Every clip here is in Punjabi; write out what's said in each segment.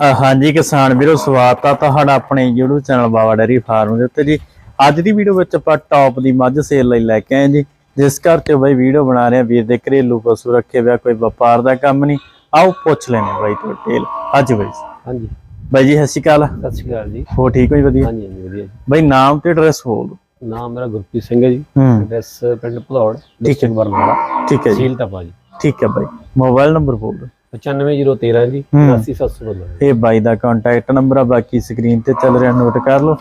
ਹਾਂਜੀ ਕਿਸਾਨ ਵੀਰੋ ਸਵਾਗਤ ਆ ਤੁਹਾਡਾ ਆਪਣੇ YouTube channel Bawa dairy farm ਦੇ ਉੱਤੇ ਜੀ। ਅੱਜ ਦੀ ਵੀਡੀਓ ਵਿੱਚ ਆਪਾਂ ਟੌਪ ਦੀ ਮੱਝ ਸੇਲ ਲਈ ਲੈ ਕੇ ਆਏ ਜੀ। ਜਿਸ ਕਰਕੇ ਬਾਈ ਵੀਡੀਓ ਬਣਾ ਰਹੇ ਆ ਵੀਰ ਦੇ ਘਰੇਲੂ ਪਸ਼ੂ ਰੱਖੇ ਹੋਇਆ ਕੋਈ ਵਪਾਰ ਦਾ ਕੰਮ ਨਹੀਂ। ਆਓ ਪੁੱਛ ਲੈਣੇ ਬਾਈ ਤੋਂ ਡਿਟੇਲ ਅੱਜ ਬਾਈ। ਹਾਂਜੀ। ਬਾਈ ਜੀ ਸਤਿ ਸ਼੍ਰੀ ਅਕਾਲ। ਸਤਿ ਸ਼੍ਰੀ ਅਕਾਲ ਜੀ। ਹੋ ਠੀਕ ਹੋ ਜੀ ਵਧੀਆ? ਹਾਂਜੀ ਹਾਂਜੀ ਵਧੀਆ ਜੀ। ਬਾਈ ਨਾਮ ਤੇ ਐਡਰੈਸ ਬੋਲ ਦਿਓ। ਨਾਮ ਮੇਰਾ ਗੁਰਪ੍ਰੀਤ ਸਿੰਘ ਹੈ ਜੀ। ਐਡਰੈਸ ਪਿੰਡ ਭਲੌੜ ਡਿਸਟ੍ਰਿਕਟ ਬਰਨਾਲਾ ਠੀਕ ਹੈ ਜੀ। ਤਹਿਸੀਲ ਟਪਾ ਜੀ। ਠੀਕ ਹੈ ਬਾਈ। ਮੋਬਾਈਲ ਨੰਬਰ ਬੋਲ ਦਿਓ। 95013 ਜੀ ਹੂੰ। 80715 ਇਹ ਬਾਈ ਦਾ ਕੰਟੈਕਟ ਨੰਬਰ ਆ ਬਾਕੀ ਸਕਰੀਨ ਤੇ ਚੱਲ ਰਿਹਾ ਨੋਟ ਕਰ ਲਓ।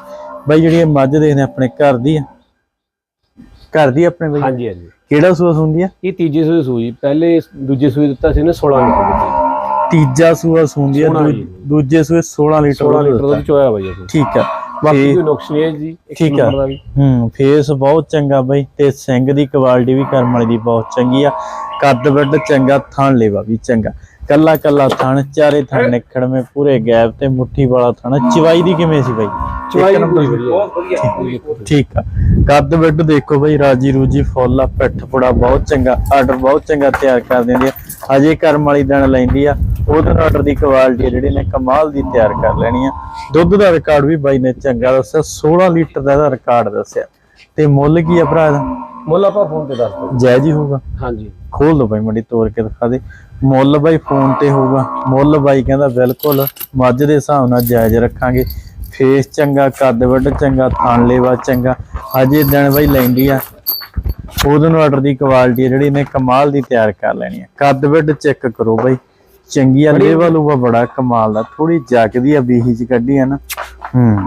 ਬਾਈ ਜਿਹੜੀ ਇਹ ਮੱਝ ਦੇਖਦੇ ਆਪਣੇ ਘਰ ਦੀ ਆ। ਘਰ ਦੀ ਆਪਣੇ ਬਾਈ? ਹਾਂਜੀ ਹਾਂਜੀ। ਕਿਹੜਾ ਸੂਸ ਹੁੰਦੀ ਆ? ਇਹ ਤੀਜੀ ਸੂਈ ਸੂਈ ਪਹਿਲੇ ਦੂਜੇ ਸੂਈ ਦਿੱਤਾ ਸੀ ਨੇ 16 ਲੀਟਰ ਦਿੱਤੀ ਤੀਜਾ ਸੂਆ ਸੂੰਦੀ ਆ ਦੂ-। ਦੂਜੇ ਸੂਏ 16 ਲੀਟਰ 16 ਦੁੱਧ ਲੀਟਰ। ਦਾ ਚੋਇਆ ਬਾਈ ਠੀਕ ਆ। ਬਾਕੀ ਕੋਈ ਨੁਕਸ ਨਹੀਂ ਹੈ ਜੀ ਠੀਕ ਆ। ਦਾ ਹੂੰ ਫੇਸ ਬਹੁਤ ਚੰਗਾ ਬਾਈ ਤੇ ਸਿੰਘ ਦੀ ਕੁਆਲਿਟੀ ਵੀ ਕਰਮ ਵਾਲੀ ਦੀ ਬਹੁਤ ਚੰਗੀ ਆ। ਕੱਦ ਵੱਡ ਚੰਗਾ ਥਣ ਲੇਵਾ ਵੀ ਚੰਗਾ। ਕੱਲਾ ਕੱਲਾ ਥਣ ਚਾਰੇ ਥਣ ਨਿਖੜਵੇਂ ਪੂਰੇ ਗੈਪ ਤੇ ਮੁੱਠੀ ਵਾਲਾ ਥਣ। ਚਵਾਈ ਦੀ ਕਿਵੇਂ ਸੀ ਬਾਈ? ਚਵਾਈ ਬੜੀ ਵਧੀਆ। ਠੀਕ ਆ। ਕੱਦ ਵੱਡ ਦੇਖੋ ਬਈ ਰਾਜੀ ਰੂਜੀ ਫੁੱਲ ਆ ਪਿੱਠ ਪੁੜਾ ਬਹੁਤ ਚੰਗਾ ਆਰਡਰ ਬਹੁਤ ਚੰਗਾ ਤਿਆਰ ਕਰ ਦਿੰਦੀ ਆ। ਅਜੇ ਕਰਮ ਵਾਲੀ ਦਿਨ ਲੈਂਦੀ ਆ। ਉਹਦੇ ਨਾਲ ਆਰਡਰ ਦੀ ਕੁਆਲਿਟੀ ਜਿਹੜੀ ਨੇ ਕਮਾਲ ਦੀ ਤਿਆਰ ਕਰ ਲੈਣੀ ਆ। ਦੁੱਧ ਦਾ ਰਿਕਾਰਡ ਵੀ ਬਾਈ ਨੇ ਚੰਗਾ ਦੱਸਿਆ 16 ਲੀਟਰ ਦਾ ਇਹਦਾ ਰਿਕਾਰਡ ਦੱਸਿਆ। ਤੇ ਮੁੱਲ ਕੀ ਆ ਭਰਾ ਇਹਦਾ? ਮੁੱਲ ਆਪਾਂ ਫੋਨ ਤੇ ਦੱਸ ਦਿਓ। ਜਾਇਜ਼ ਹੀ ਹੋਊਗਾ। ਹਾਂਜੀ। ਖੋਲ ਦੋ ਬਾਈ ਮੰਡੀ ਤੋੜ ਕੇ ਦਿਖਾ ਦੇ। ਮੁੱਲ ਬਾਈ ਫੋਨ ਤੇ ਹੋਊਗਾ। ਮੁੱਲ ਬਾਈ ਕਹਿੰਦਾ ਬਿਲਕੁਲ ਮੱਝ ਦੇ ਹਿਸਾਬ ਨਾਲ ਜਾਇਜ਼ ਰੱਖਾਂਗੇ। ਫੇਸ ਚੰਗਾ ਕੱਦ ਵੱਡ ਚੰਗਾ ਥਣ ਲੇਵਾ ਚੰਗਾ। ਅਜੇ ਦਿਨ ਬਾਈ ਲੈਂਦੀ ਆ। ਉਹਦੇ ਆਰਡਰ ਦੀ ਕੁਆਲਿਟੀ ਜਿਹੜੀ ਨੇ ਕਮਾਲ ਦੀ ਤਿਆਰ ਕਰ ਲੈਣੀ ਆ। ਕੱਦ ਵੱਡ ਚੈੱਕ ਕਰੋ ਬਾਈ। ਚੰਗੀ ਆ ਲੇਵਾ ਲੂਵਾ ਬੜਾ ਕਮਾਲ ਦਾ। ਥੋੜੀ ਜੱਕਦੀ ਆ ਬੀਹੀ ਚ ਕੱਢੀ ਆ ਨਾ। ਹੂੰ।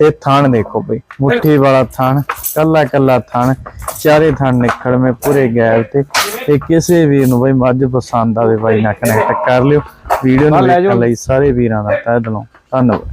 ਇਹ ਥਣ ਦੇਖੋ ਬਈ। ਮੁੱਠੀ ਵਾਲਾ ਥਣ ਕੱਲਾ ਕੱਲਾ ਥਣ। ਚਾਰੇ ਥਣ ਨਿਕਲਵੇਂ ਪੂਰੇ ਗੈਰ ਤੇ ਇਹ ਕਿਸੇ ਵੀਰ ਨੂੰ ਬਈ ਮੱਝ ਪਸੰਦ ਆਵੇ ਬਾਈ ਨਾਲ ਕਨੈਕਟ ਕਰ ਲਿਓ ਵੀਡੀਓ ਨੂੰ। ਦੇਖਣ ਲਈ ਸਾਰੇ ਵੀਰਾਂ ਦਾ ਤਹਿ ਦਿਲੋਂ ਧੰਨਵਾਦ